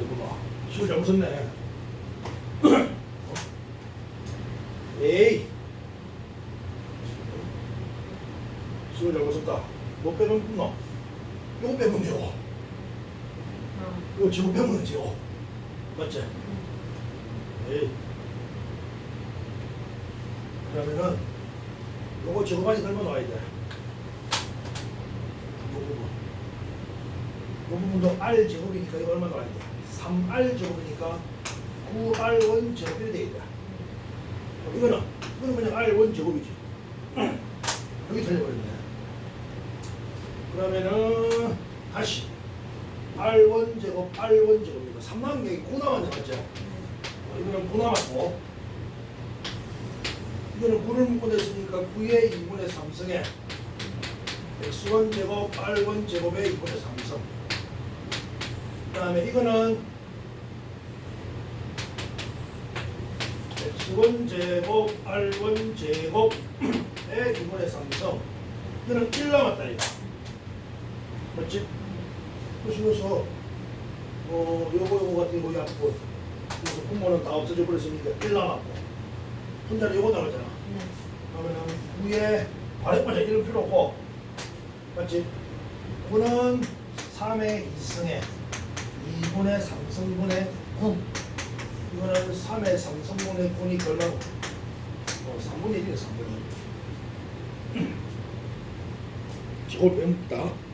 저거 시골 잘못 썼네. 에이. 시골 잘못 썼다. 뭐 빼면 너? 이거 빼면 돼요. 이거 지금 빼면 돼요. 맞지? 에이. 그러면은 요거 저거까지 들면 나와야 돼. 요 부분. 요 부분도 R 제곱이니까 이거 얼마 나와야 돼? 3R 제곱이니까 9R1 제곱이 되겠다. 어, 이거는 이거는 그냥 R1 제곱이지. 여기 틀려버렸네. 그러면은 다시 R1 제곱 R1 제곱이니까 3 남은 게9 남았네 맞죠? 어, 이거는 9 남았고 이거는 9를 묶어냈으니까 9의 2분의 3승에 x1 제곱 r1 제곱의 2분의 3승 그 다음에 이거는 x1 제곱 r1 제곱의 2분의 3승 이거는 1 남았다 이거. 맞지? 그래서 어 요거 요거 같은 거 약분 그래서 분모는 다 없어져 버렸으니까 1 남았고. 혼자는 요거 나오잖아. 그러면은 위에 바래빠져 이럴 필요 없고. 맞지? 9는 3의 2승에 2분의 3승분의 9 이거는 3의 3승분의 9니 결론 어, 3분의 1이네 3분의 1 저걸 빼먹다